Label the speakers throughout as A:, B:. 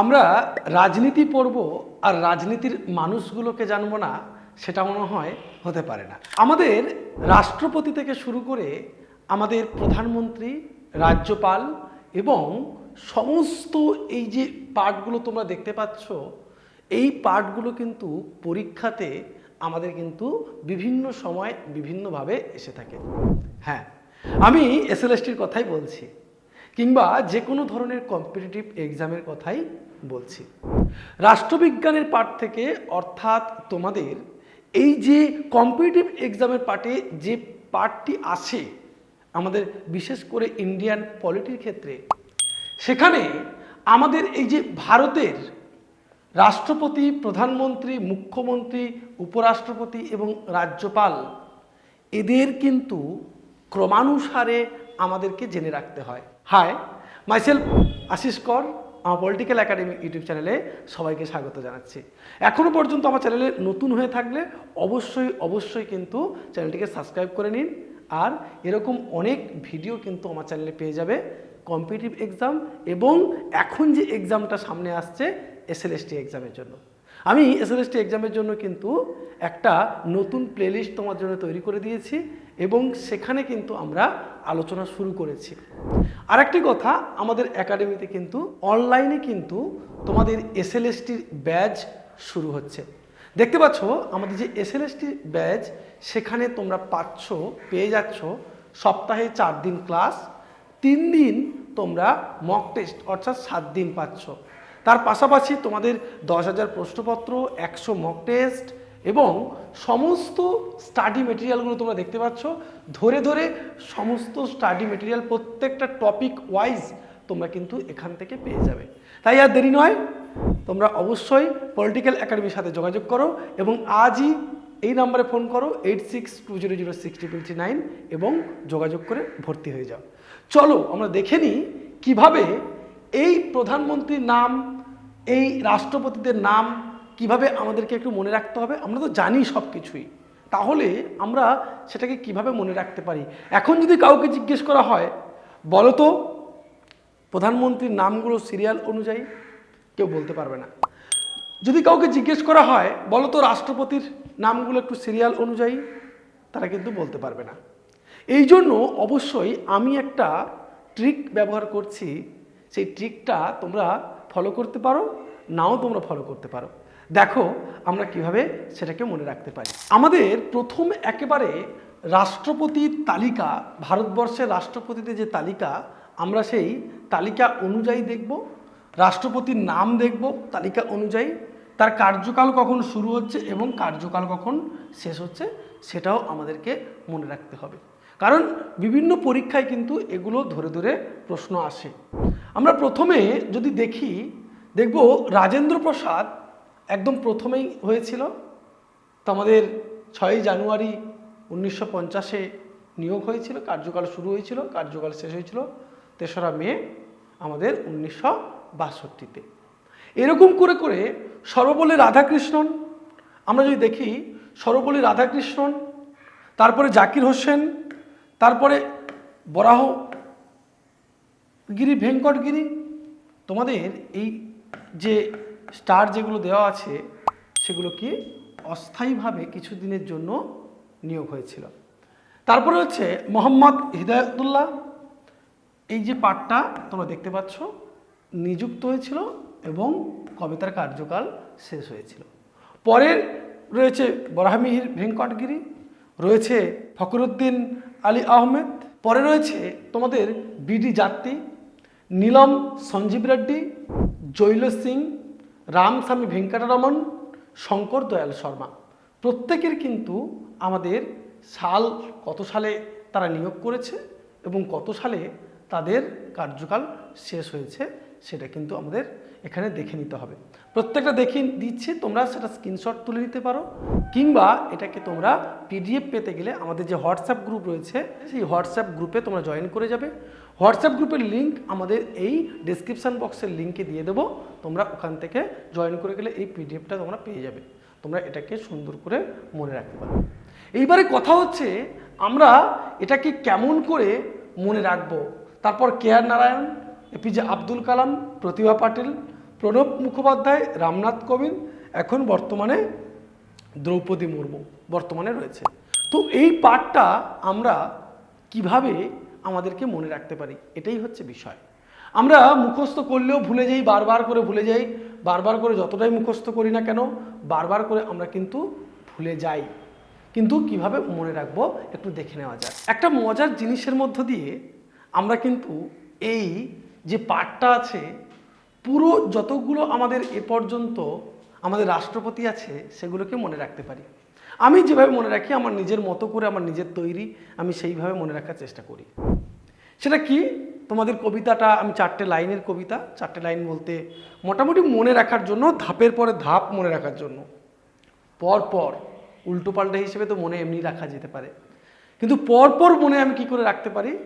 A: আমরা রাজনীতি পড়ব আর রাজনীতির মানুষগুলোকে জানব না, সেটা মনে হয় হতে পারে না। আমাদের রাষ্ট্রপতি থেকে শুরু করে আমাদের প্রধানমন্ত্রী, রাজ্যপাল এবং সমস্ত এই যে পার্টগুলো তোমরা দেখতে পাচ্ছ, এই পার্টগুলো কিন্তু পরীক্ষাতে আমাদের কিন্তু বিভিন্ন সময় বিভিন্নভাবে এসে থাকে। হ্যাঁ আমি এসএলএসটির কথাই বলছি। কিংবা যে কোনো ধরনের কম্পিটিটিভ এক্সামের কথাই বলছি। রাষ্ট্রবিজ্ঞানের পার্ট থেকে অর্থাৎ তোমাদের এই যে কম্পিটিটিভ এক্সামের পার্টে যে পার্টটি আসে আমাদের বিশেষ করে ইন্ডিয়ান পলিটির ক্ষেত্রে, সেখানে আমাদের এই যে ভারতের রাষ্ট্রপতি, প্রধানমন্ত্রী, মুখ্যমন্ত্রী, উপরাষ্ট্রপতি এবং রাজ্যপাল, এদের কিন্তু ক্রমানুসারে আমাদেরকে জেনে রাখতে হয়। হাই মাইসেলফ আশিস কর আমার পলিটিক্যাল একাডেমি ইউটিউব চ্যানেলে সবাইকে স্বাগত জানাচ্ছি। এখনও পর্যন্ত আমার চ্যানেলে নতুন হয়ে থাকলে অবশ্যই অবশ্যই কিন্তু চ্যানেলটিকে সাবস্ক্রাইব করে নিন। আর এরকম অনেক ভিডিও কিন্তু আমার চ্যানেলে পেয়ে যাবে কম্পিটিটিভ এক্সাম এবং এখন যে এক্সামটা সামনে আসছে এসএলএসটি এক্সামের জন্য। আমি এসএলএসটি এক্সামের জন্য কিন্তু একটা নতুন প্লেলিস্ট তোমার জন্য তৈরি করে দিয়েছি এবং সেখানে কিন্তু আমরা আলোচনা শুরু করেছি। আরেকটি কথা, আমাদের একাডেমিতে কিন্তু, অনলাইনে কিন্তু তোমাদের এসএলএসটির ব্যাচ শুরু হচ্ছে। দেখতে পাচ্ছ, আমাদের যে এসএলএসটির ব্যাচ, সেখানে তোমরা পাচ্ছ, পেয়ে যাচ্ছ সপ্তাহে চার দিন ক্লাস, তিন দিন তোমরা মক টেস্ট অর্থাৎ সাত দিন পাচ্ছ। তার পাশাপাশি তোমাদের দশ হাজার প্রশ্নপত্র, একশো মক টেস্ট এবং সমস্ত স্টাডি মেটেরিয়ালগুলো তোমরা দেখতে পাচ্ছ, ধরে ধরে সমস্ত স্টাডি মেটেরিয়াল প্রত্যেকটা টপিক ওয়াইজ তোমরা কিন্তু এখান থেকে পেয়ে যাবে। তাই আর দেরি নয়, তোমরা অবশ্যই পলিটিক্যাল একাডেমির সাথে যোগাযোগ করো এবং আজই এই নাম্বারে ফোন করো eight six two zero zero nine এবং যোগাযোগ করে ভর্তি হয়ে যাও। চলো আমরা দেখে নিই কীভাবে এই প্রধানমন্ত্রীর নাম, এই রাষ্ট্রপতিদের নাম কীভাবে আমাদেরকে একটু মনে রাখতে হবে? আমরা তো জানি সব কিছুই তাহলে আমরা সেটাকে কীভাবে মনে রাখতে পারি? এখন যদি কাউকে জিজ্ঞেস করা হয়, বলো তো, প্রধানমন্ত্রীর নামগুলো সিরিয়াল অনুযায়ী কেউ বলতে পারবে না। যদি কাউকে জিজ্ঞেস করা হয়, বলো তো রাষ্ট্রপতির নামগুলো একটু সিরিয়াল অনুযায়ী, তারা কিন্তু বলতে পারবে না। এই জন্য অবশ্যই আমি একটা ট্রিক ব্যবহার করছি। সেই ট্রিকটা তোমরা ফলো করতে পারো, নাও তোমরা ফলো করতে পারো। দেখো আমরা কীভাবে সেটাকে মনে রাখতে পারি। আমাদের প্রথম একেবারে রাষ্ট্রপতির তালিকা, ভারতবর্ষের রাষ্ট্রপতিদের যে তালিকা, আমরা সেই তালিকা অনুযায়ী দেখব, রাষ্ট্রপতির নাম দেখব, তালিকা অনুযায়ী তার কার্যকাল কখন শুরু হচ্ছে এবং কার্যকাল কখন শেষ হচ্ছে সেটাও আমাদেরকে মনে রাখতে হবে। কারণ বিভিন্ন পরীক্ষায় কিন্তু এগুলো ধরে ধরে প্রশ্ন আসে। আমরা প্রথমে যদি দেখি, দেখব রাজেন্দ্র প্রসাদ একদম প্রথমেই হয়েছিল। তো আমাদের ছয়ই জানুয়ারি উনিশশো পঞ্চাশে নিয়োগ হয়েছিল, কার্যকাল শুরু হয়েছিল, কার্যকাল শেষ হয়েছিল তেসরা মে আমাদের উনিশশো বাষট্টিতে। এরকম করে করে সর্বপল্লী রাধাকৃষ্ণন, আমরা যদি দেখি সর্বপল্লী রাধাকৃষ্ণন, তারপরে জাকির হোসেন, তারপরে বরাহ গিরি, ভেঙ্কটগিরি, তোমাদের এই যে স্টার যেগুলো দেওয়া আছে, সেগুলো কি অস্থায়ীভাবে কিছুদিনের জন্য নিয়োগ হয়েছিল। তারপরে হচ্ছে মোহাম্মদ হৃদয়তুল্লাহ। এই যে পাঠটা তোমরা দেখতে পাচ্ছ, নিযুক্ত হয়েছিল এবং কবে তার কার্যকাল শেষ হয়েছিল। পরের রয়েছে বরাহমিহির ভেঙ্কটগিরি, রয়েছে ফখরুদ্দিন আলী আহমেদ, পরে রয়েছে তোমাদের বিডি জাতি, নীলম সঞ্জীব রেড্ডি, জৈল সিং রামস্বামী ভেঙ্কটরমন, শঙ্কর দয়াল শর্মা। প্রত্যেকের কিন্তু আমাদের সাল কত সালে তারা নিয়োগ করেছে এবং কত সালে তাদের কার্যকাল শেষ হয়েছে সেটা কিন্তু আমাদের এখানে দেখে নিতে হবে। প্রত্যেকটা দেখে দিচ্ছি, তোমরা সেটা স্ক্রিনশট তুলে নিতে পারো কিংবা এটাকে তোমরা পিডিএফ পেতে গেলে আমাদের যে হোয়াটসঅ্যাপ গ্রুপ রয়েছে, সেই হোয়াটসঅ্যাপ গ্রুপে তোমরা জয়েন করে যাবে। হোয়াটসঅ্যাপ গ্রুপের লিঙ্ক আমাদের এই ডিসক্রিপশান বক্সের লিঙ্কে দিয়ে দেবো। তোমরা ওখান থেকে জয়েন করে গেলে এই পিডিএফটা তোমরা পেয়ে যাবে। তোমরা এটাকে সুন্দর করে মনে রাখতে পারবে। এইবারে কথা হচ্ছে, আমরা এটাকে কেমন করে মনে রাখব? তারপর কে আর নারায়ণ এপিজে আব্দুল কালাম, প্রতিভা পাটিল, প্রণব মুখোপাধ্যায়, রামনাথ কোবিন্দ, এখন বর্তমানে দ্রৌপদী মুর্মু বর্তমানে রয়েছে। তো এই পাঠটা আমরা কীভাবে আমাদেরকে মনে রাখতে পারি। এটাই হচ্ছে বিষয়। আমরা মুখস্থ করলেও ভুলে যাই, বারবার করে ভুলে যাই। বারবার করে যতটাই মুখস্থ করি না কেন, বারবার করে আমরা কিন্তু ভুলে যাই। কিন্তু কীভাবে মনে রাখব একটু দেখে নেওয়া যাক। একটা মজার জিনিসের মধ্য দিয়ে আমরা কিন্তু এই যে পাঠটা আছে, পুরো যতগুলো আমাদের এ পর্যন্ত আমাদের রাষ্ট্রপতি আছে, সেগুলোকে মনে রাখতে পারি। আমি যেভাবে মনে রাখি, আমার নিজের মতো করে আমার নিজের তৈরি, আমি সেইভাবে মনে রাখার চেষ্টা করি। সেটা কি? তোমাদের কবিতাটা, আমি চারটে লাইনের কবিতা, চারটে লাইন বলতে মোটামুটি মনে রাখার জন্য, ধাপের পরে ধাপ মনে রাখার জন্য। পর পর, উল্টো পাল্টা হিসেবে তো মনে এমনি রাখা যেতে পারে। কিন্তু পর পর মনে আমি কি করে রাখতে পারি?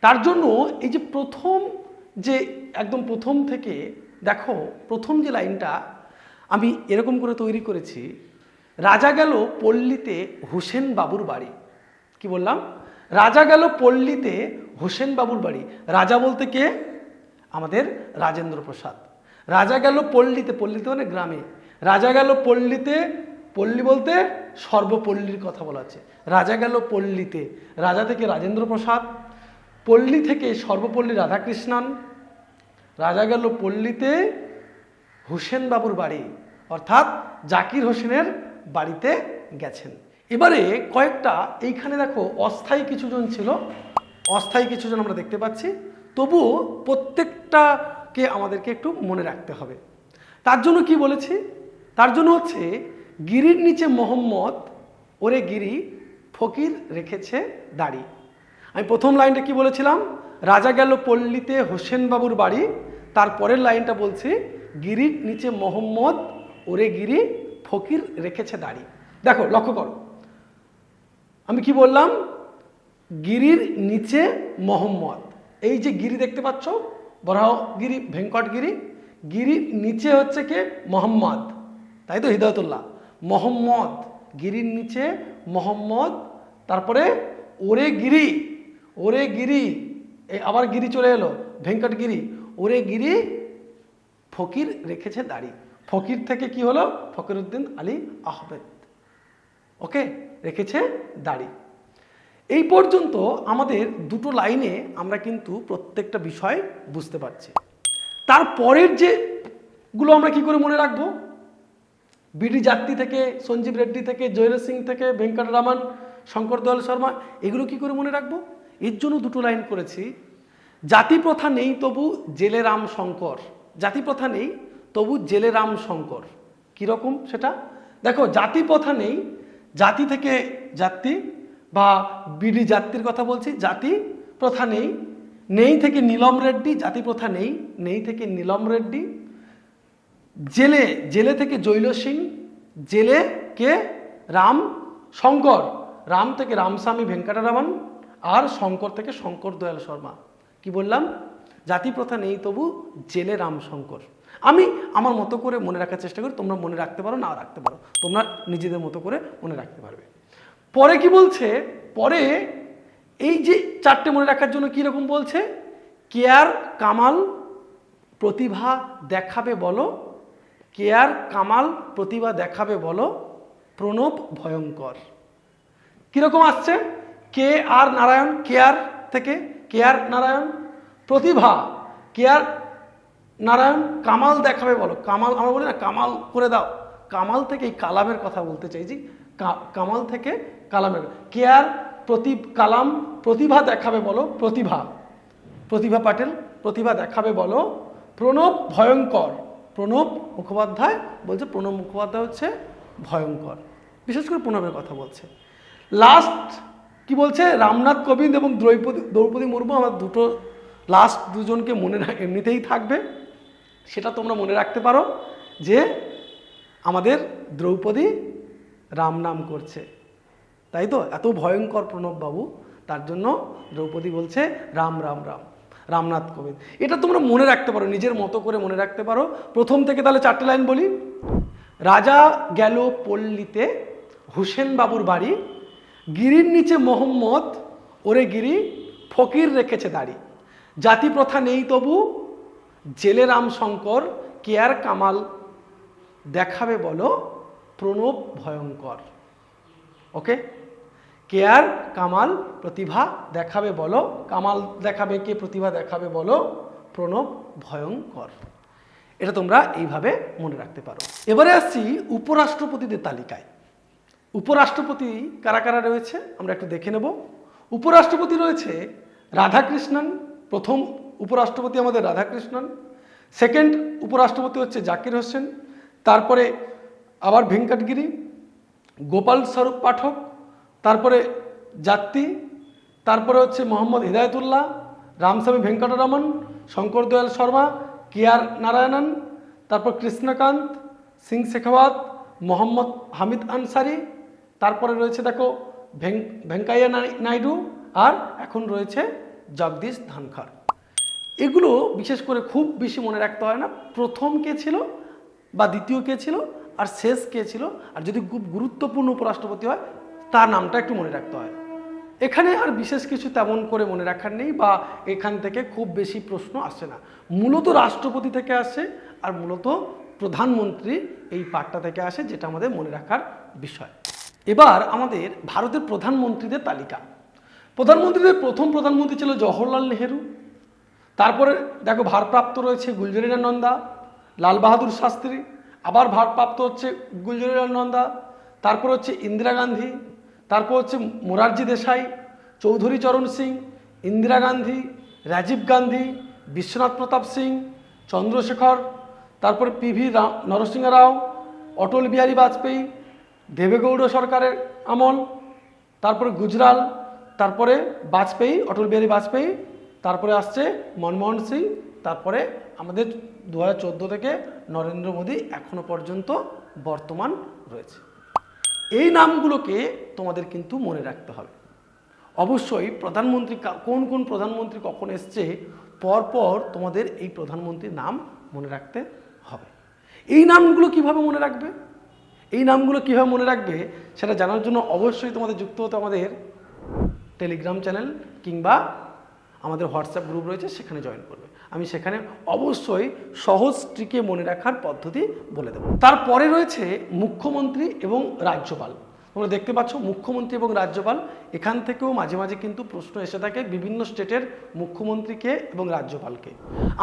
A: তার জন্য এই যে প্রথম যে, একদম প্রথম থেকে, দেখো, প্রথম যে লাইনটা আমি এরকম করে তৈরি করেছি রাজা গেল পল্লীতে হোসেন বাবুর বাড়ি। কি বললাম? রাজা গেল পল্লীতে হোসেন বাবুর বাড়ি। রাজা বলতে কে? আমাদের রাজেন্দ্র প্রসাদ। রাজা গেল পল্লীতে পল্লীতে মানে গ্রামে। রাজা গেল পল্লীতে, পল্লী বলতে সর্বপল্লীর কথা বলা আছে। রাজা গেল পল্লীতে। রাজা থেকে রাজেন্দ্র প্রসাদ, পল্লী থেকে সর্বপল্লী রাধাকৃষ্ণান। রাজা গেল পল্লীতে হোসেন বাবুর বাড়ি। অর্থাৎ জাকির হোসেনের বাড়িতে গেছেন। এবারে কয়েকটা, এইখানে দেখো অস্থায়ী কিছুজন ছিল। অস্থায়ী কিছুজন আমরা দেখতে পাচ্ছি। তবুও প্রত্যেকটাকে আমাদেরকে একটু মনে রাখতে হবে। তার জন্য কি বলেছি? তার জন্য হচ্ছে গিরির নিচে মোহাম্মদ, ওরে গিরি, ফকির রেখেছে দাড়ি। আমি প্রথম লাইনটা কি বলেছিলাম? রাজা গেল পল্লীতে হোসেন বাবুর বাড়ি তারপরের লাইনটা বলছি, গিরির নিচে মোহাম্মদ, ওরে গিরি ফকির রেখেছে দাড়ি। দেখো, লক্ষ্য করো। আমি কি বললাম? গিরির নিচে মোহাম্মদ। এই যে গিরি দেখতে পাচ্ছ বরাহগিরি ভেঙ্কটগিরি গিরির নিচে হচ্ছে কে? মোহাম্মদ। তাই তো, হৃদয়তুল্লাহ? মোহাম্মদ, গিরির নিচে মোহাম্মদ, তারপরে ওরে গিরি ওরে গিরি এই আবার গিরি চলে এলো ভেঙ্কটগিরি ওরে গিরি, ফকির রেখেছে দাড়ি। ফকির থেকে কি হলো? ফকিরউদ্দিন আলী আহমেদ। ওকে? রেখেছে দাড়ি। এই পর্যন্ত আমাদের দুটো লাইনে আমরা কিন্তু প্রত্যেকটা বিষয় বুঝতে পারছি। তারপরের যে গুলো আমরা কি করে মনে রাখব? বিডি যাত্রী থেকে, সঞ্জীব রেড্ডি থেকে জয়র সিং থেকে ভেঙ্কটরামান শঙ্কর দয়াল শর্মা, এগুলো কি করে মনে রাখব? এর জন্য দুটো লাইন করেছি। জাতি প্রথা নেই তবু জেলে রাম শঙ্কর। জাতি প্রথা নেই তবু জেলে রাম শঙ্কর কীরকম সেটা? দেখো জাতি প্রথা নেই। জাতি থেকে জাতি বা বিডি জাতির কথা বলছি জাতি প্রথা নেই। নেই থেকে নীলম রেড্ডি জাতি প্রথা নেই। নেই থেকে নীলম রেড্ডি। জেলে জেলে থেকে জৈল সিং, জেলে কে? রাম শঙ্কর রাম থেকে রামস্বামী ভেঙ্কটরামন আর শঙ্কর থেকে শঙ্কর দয়াল শর্মা। কি বললাম? জাতি প্রথা নেই তবু জেলে রাম শঙ্কর আমি আমার মতো করে মনে রাখার চেষ্টা করি, তোমরা মনে রাখতে পারো না রাখতে পারো। তোমরা নিজেদের মতো করে মনে রাখতে পারবে। পরে কি বলছে? পরে এই যে চারটে মনে রাখার জন্য কি রকম বলছে? কেয়ার, কামাল, প্রতিভা দেখাবে বলো। কেয়ার, কামাল, প্রতিভা দেখাবে বলো। প্রণব, ভয়ঙ্কর। কীরকম আসছে? কে আর নারায়ণ কেয়ার থেকে? কেয়ার নারায়ণ, প্রতিভা। কেয়ার নারায়ণ, কামাল দেখাবে বলো। কামাল, আমরা বলি না, কামাল করে দাও। কামাল থেকে এই কালামের কথা বলতে চাইছি। কামাল থেকে কালামের। কেয়ার প্রতি কালাম প্রতিভা দেখাবে বলো, প্রতিভা। প্রতিভা পাটেল, প্রতিভা দেখাবে বলো, প্রণব ভয়ঙ্কর। প্রণব মুখোপাধ্যায় বলছে, প্রণব মুখোপাধ্যায় হচ্ছে ভয়ঙ্কর। বিশেষ করে প্রণবের কথা বলছে। লাস্ট কি বলছে? রামনাথ কোবিন্দ এবং দ্রৌপদী দ্রৌপদী মুর্মু, আমার দুটো, লাস্ট দুজনকে মনে এমনিতেই থাকবে। সেটা তোমরা মনে রাখতে পারো যে আমাদের দ্রৌপদী রাম নাম করছে। তাই তো? এত ভয়ঙ্কর প্রণব বাবু, তার জন্য দ্রৌপদী বলছে, রাম রাম রাম, রামনাথ কোবিন্দ। এটা তোমরা মনে রাখতে পারো, নিজের মতো করে মনে রাখতে পারো। প্রথম থেকে তাহলে চারটে লাইন বলি। রাজা গেল পল্লীতে হুসেন বাবুর বাড়ি, গিরির নিচে মোহাম্মদ, ওরে গিরি, ফকির রেখেছে দাড়ি। জাতি প্রথা নেই তবু জেলে রাম শঙ্কর কেয়ার কামাল দেখাবে বলো? প্রণব ভয়ঙ্কর। ওকে কেয়ার কামাল প্রতিভা দেখাবে বলো? কামাল দেখাবে কে প্রতিভা দেখাবে বলো? প্রণব ভয়ঙ্কর। এটা তোমরা এইভাবে মনে রাখতে পারো। এবারে আসছি উপরাষ্ট্রপতিদের তালিকায়। উপরাষ্ট্রপতি কারা কারা রয়েছে? আমরা একটু দেখে নেব। উপরাষ্ট্রপতি রয়েছে রাধাকৃষ্ণন প্রথম উপরাষ্ট্রপতি আমাদের রাধাকৃষ্ণন সেকেন্ড উপরাষ্ট্রপতি হচ্ছে জাকির হোসেন, তারপরে আবার ভেঙ্কটগিরি, গোপাল স্বরূপ পাঠক, তারপরে জাতি, তারপরে হচ্ছে মোহাম্মদ হিদায়তুল্লাহ, রামস্বামী ভেঙ্কটরমন, শঙ্কর দয়াল শর্মা, কে আর নারায়ণন, তারপর কৃষ্ণকান্ত, সিং শেখাওয়াত, মোহাম্মদ হামিদ আনসারি, তারপরে রয়েছে দেখো ভেঙ্কাইয়া নাইডু, আর এখন রয়েছে জগদীশ ধানখড়। এগুলো বিশেষ করে খুব বেশি মনে রাখতে হয় না। প্রথম কে ছিল বা দ্বিতীয় কে ছিল আর শেষ কে ছিল? আর যদি খুব গুরুত্বপূর্ণ উপরাষ্ট্রপতি হয়, তার নামটা একটু মনে রাখতে হয়। এখানে আর বিশেষ কিছু তেমন করে মনে রাখার নেই বা এখান থেকে খুব বেশি প্রশ্ন আসে না। মূলত রাষ্ট্রপতি থেকে আসে আর মূলত প্রধানমন্ত্রী এই পার্টটা থেকে আসে, যেটা আমাদের মনে রাখার বিষয়। এবার আমাদের ভারতের প্রধানমন্ত্রীদের তালিকা। প্রধানমন্ত্রীদের প্রথম প্রধানমন্ত্রী ছিল জওহরলাল নেহেরু। তারপরে দেখো ভারপ্রাপ্ত রয়েছে গুলজারিলা নন্দা, লাল বাহাদুর শাস্ত্রী, আবার ভারপ্রাপ্ত হচ্ছে গুলজারিলা নন্দা, তারপর হচ্ছে ইন্দিরা গান্ধী, তারপর হচ্ছে মোরারজি দেশাই, চৌধুরী চরণ সিং, ইন্দিরা গান্ধী, রাজীব গান্ধী, বিশ্বনাথ প্রতাপ সিং, চন্দ্রশেখর, তারপরে পিভি নরসিংহ রাও, অটল বিহারী বাজপেয়ী, দেবেগৌড় সরকারের আমল, তারপরে গুজরাল, তারপরে বাজপেয়ী, অটল বিহারী বাজপেয়ী তারপরে আসছে মনমোহন সিং, তারপরে আমাদের দু হাজার চোদ্দ থেকে নরেন্দ্র মোদী এখনও পর্যন্ত বর্তমান রয়েছে। এই নামগুলোকে তোমাদের কিন্তু মনে রাখতে হবে। অবশ্যই প্রধানমন্ত্রী কোন কোন প্রধানমন্ত্রী কখন এসছে, পরপর তোমাদের এই প্রধানমন্ত্রীর নাম মনে রাখতে হবে। এই নামগুলো কীভাবে মনে রাখবে? এই নামগুলো কীভাবে মনে রাখবে সেটা জানার জন্য অবশ্যই তোমাদের যুক্ত হতে আমাদের টেলিগ্রাম চ্যানেল কিংবা আমাদের হোয়াটসঅ্যাপ গ্রুপ রয়েছে, সেখানে জয়েন করবে। আমি সেখানে অবশ্যই সহজ ট্রিকে মনে রাখার পদ্ধতি বলে দেবো। তারপরে রয়েছে মুখ্যমন্ত্রী এবং রাজ্যপাল। তোমরা দেখতে পাচ্ছ মুখ্যমন্ত্রী এবং রাজ্যপাল, এখান থেকেও মাঝে মাঝে কিন্তু প্রশ্ন এসে থাকে বিভিন্ন স্টেটের মুখ্যমন্ত্রীকে এবং রাজ্যপালকে।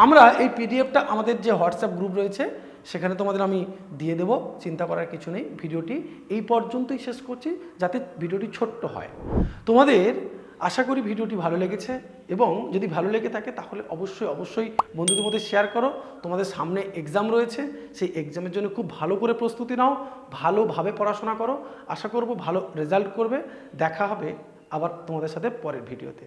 A: আমরা এই পিডিএফটা আমাদের যে হোয়াটসঅ্যাপ গ্রুপ রয়েছে, সেখানে তোমাদের আমি দিয়ে দেবো, চিন্তা করার কিছু নেই। ভিডিওটি এই পর্যন্তই শেষ করছি, যাতে ভিডিওটি ছোট্ট হয়। তোমাদের আশা করি ভিডিওটি ভালো লেগেছে এবং যদি ভালো লেগে থাকে তাহলে অবশ্যই অবশ্যই বন্ধুদের মধ্যে শেয়ার করো। তোমাদের সামনে এক্সাম রয়েছে, সেই এক্সামের জন্য খুব ভালো করে প্রস্তুতি নাও, ভালোভাবে পড়াশোনা করো। আশা করব ভালো রেজাল্ট করবে। দেখা হবে আবার তোমাদের সাথে পরের ভিডিওতে।